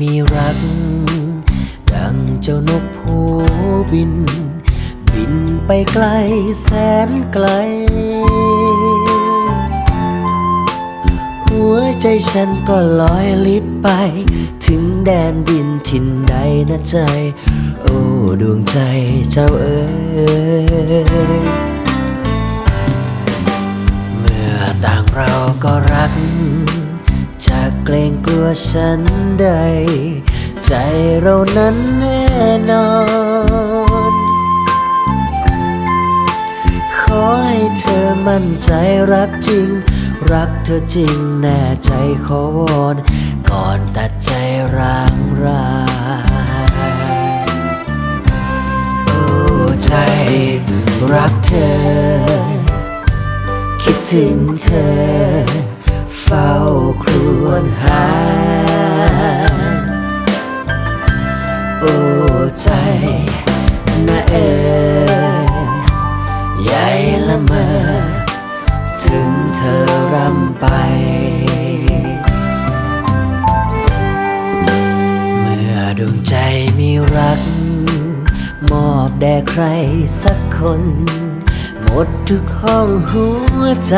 มีรัก ดังเจ้านกผูบิน บินไปไกลแสนไกล หัวใจฉันก็ลอยลิบไป ถึงแดนดินถิ่นใดนะใจ โอ้ ดวงใจเจ้าเอ๋ย ฉันใด ใจเรานั้นแน่นอน ขอให้เธอมั่นใจรักจริง รักเธอจริงแน่ใจขอวอนก่อนตัดใจร้างรายโอ้ใจ รักเธอ คิดถึงเธอ เฝ้าครวญหา นะเอ๋ยใหญ่ละเมอ ถึงเธอรำไปเมื่อดวงใจมีรัก มอบแด่ใครสักคน หมดทุกห้องหัวใจ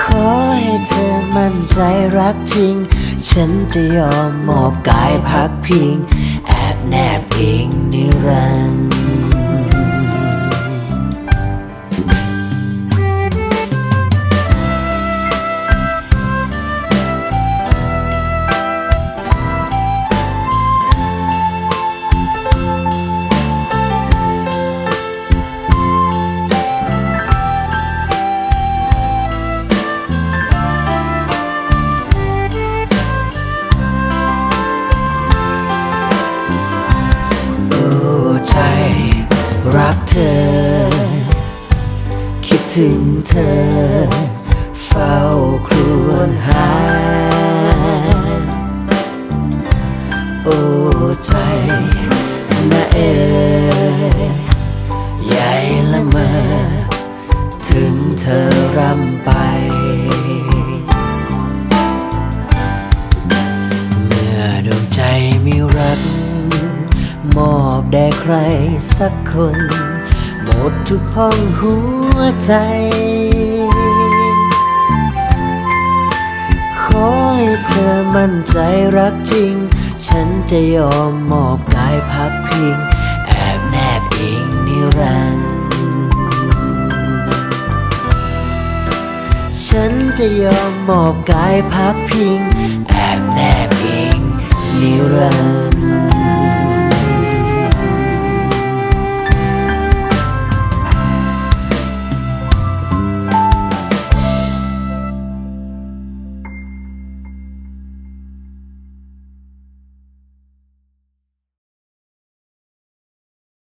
ขอให้เธอมั่นใจรักจริง ฉันจะยอมมอบกายพักพิง แอบแนบอิงนิรันดร์ รักเธอ คิดถึงเธอ เฝ้าครวญหา โอ้ใจนะเอ๋ยใหญ่ละเมอ ถึงเธอรำไป รสักคน หมดทุกห้องหัวใจ ขอให้เธอมั่นใจรักจริง ฉันจะยอมมอบกายพักพิง แอบแนบอิงนิรันดร์ฉันจะยอมมอบกายพักพิงแอบ